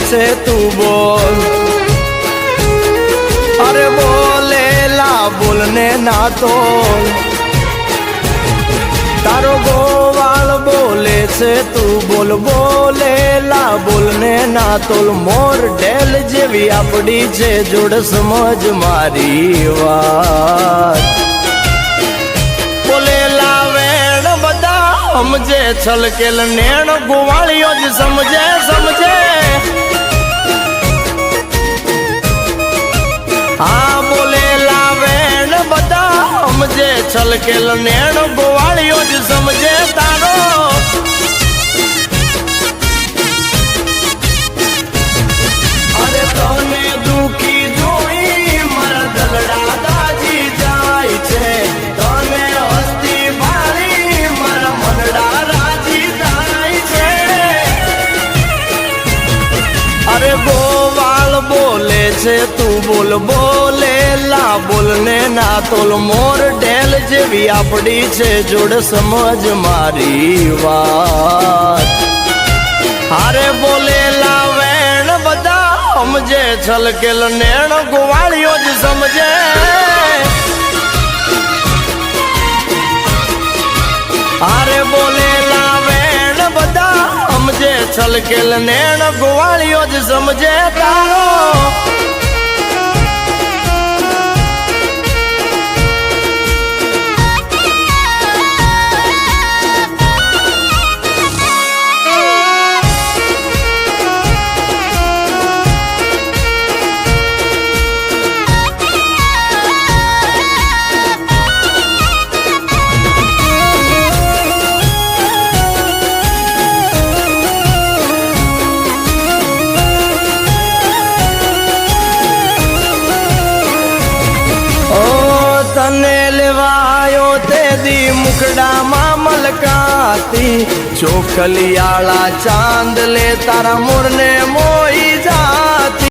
છે તું બોલ અરે બોલેલા બોલને ના તો તારો ગોવાળ બોલે છે તું બોલ બોલેલા બોલને ના તોલ મોર ડેલ જેવી આપડી છે જોડ સમજ મારી વાત છલકેલ નેણ ગોવાળીઓ જ સમજે સમજે. હા બોલેલા વેણ બધા સમજે છલકેલ નેણ ગોવાળીઓ જ સમજે તારો. અરે ગોવાળ બોલે છે તું બોલ, બોલે લા બોલ ને ના તોલ. મોર ડેલ જેવી આપડી છે, જોડ સમજ મારી વાત. હારે બોલેલા વેણ, બધા સમજે, છલકેલ નેણ, ગોવાળીઓ જ સમજે. છલકેલ નેણ ગોવાળીઓ જ સમજે તારો. તને લેવાયો તે દી મુકડામાં મલકાતી. ચોખલિયાળા ચાંદ લે તારા મોરને મોઈ જા